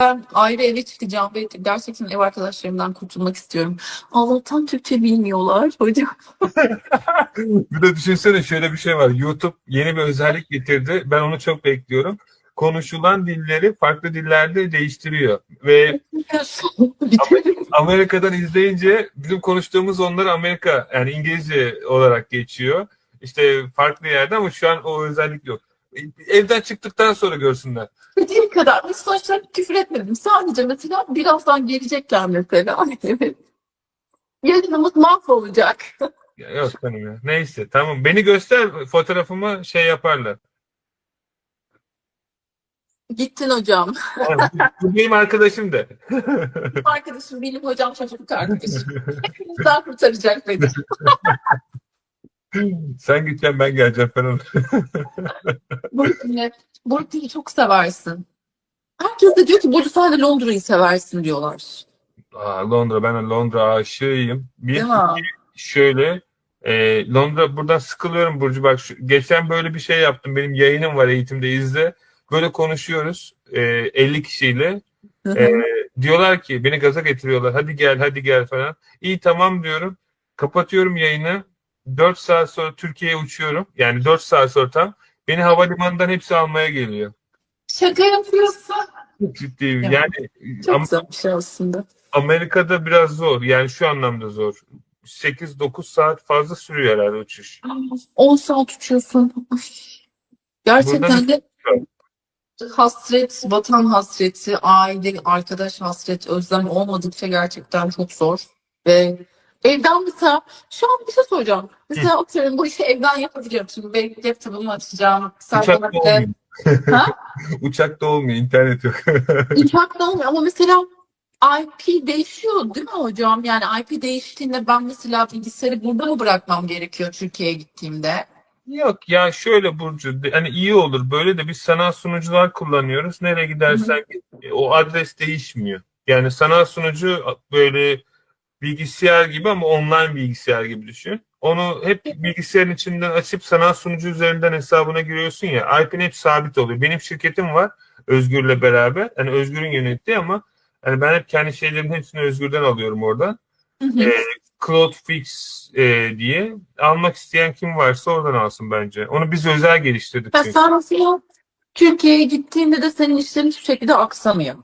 Ben ayrı eve çıkacağım ve gerçekten ev arkadaşlarımdan kurtulmak istiyorum. Allah'tan Türkçe bilmiyorlar hocam. Bir de düşünsene şöyle bir şey var. YouTube yeni bir özellik getirdi. Ben onu çok bekliyorum. Konuşulan dilleri farklı dillerde değiştiriyor. Ve. Amerika'dan izleyince bizim konuştuğumuz onları Amerika yani İngilizce olarak geçiyor. İşte farklı yerde ama şu an o özellik yok. Evden çıktıktan sonra görsünler. Dediğim kadar. Biz sonuçta küfür etmedim. Sadece mesela birazdan gelecekler mesela. Evet. Yayınımız mahvolacak. Ya Yok canım ya. Neyse tamam. Beni göster fotoğrafımı şey yaparlar. Gittin hocam. Bu benim arkadaşım da. Arkadaşım benim hocam çocukluk arkadaşım. Hepimizden kurtaracak beni. Sen gideceksin ben geleceğim falan. Burcu'yu Burcu'yu çok seversin. Herkes de diyor ki Burcu sen de Londra'yı seversin diyorlar. Aa, Londra ben Londra aşığıyım. Bir Değil mi? şöyle e, Londra buradan sıkılıyorum Burcu bak şu, geçen böyle bir şey yaptım benim yayınım var eğitimde izle böyle konuşuyoruz e, 50 kişiyle Hı hı. e, diyorlar ki beni gaza getiriyorlar hadi gel hadi gel falan iyi tamam diyorum kapatıyorum yayını 4 saat sonra Türkiye'ye uçuyorum yani 4 saat sonra tam beni havalimanından hepsi almaya geliyor Şaka yapıyorsun. Ciddiyim Ya. yani Çok Am- güzel bir şey aslında. Amerika'da biraz zor yani şu anlamda zor 8-9 saat fazla sürüyor herhalde uçuş 10 saat uçuyorsun. Gerçekten Buradan- de hasret, vatan hasreti, aile, arkadaş hasreti, özlem olmadıkça gerçekten çok zor. Ve evden mesela, şu an bir şey soracağım. Mesela atıyorum bu işi evden yapabiliyorum. Şimdi ben laptopumu açacağım. Uçakta olmuyor. Ha? Uçakta olmuyor, internet yok. uçakta olmuyor ama mesela IP değişiyor değil mi hocam? Yani IP değiştiğinde ben mesela bilgisayarı burada mı bırakmam gerekiyor Türkiye'ye gittiğimde? yok ya şöyle Burcu, hani iyi olur böyle de biz sanal sunucular kullanıyoruz. Nereye gidersen git, e, o adres değişmiyor. Yani sanal sunucu böyle bilgisayar gibi ama online bilgisayar gibi düşün. Onu hep bilgisayarın içinden açıp sanal sunucu üzerinden hesabına giriyorsun ya. IP'nin hep sabit oluyor. Benim şirketim var Özgür'le beraber. Hani Özgür'ün yönettiği ama hani ben hep kendi şeylerin hepsini Özgür'den alıyorum oradan. Hı hı. e, Cloudfix e, diye almak isteyen kim varsa oradan alsın bence. Onu biz özel geliştirdik mesela Türkiye'ye gittiğinde de senin işlerin hiçbir şekilde aksamıyor.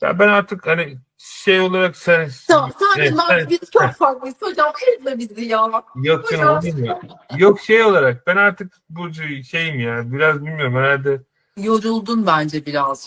Ya ben artık hani şey olarak sen Tamam, sen evet. biz çok farklıyız. Hocam kırma bizi ya. yok canım o değil mi? Yok şey olarak ben artık Burcu şeyim ya biraz bilmiyorum herhalde Yoruldun bence biraz.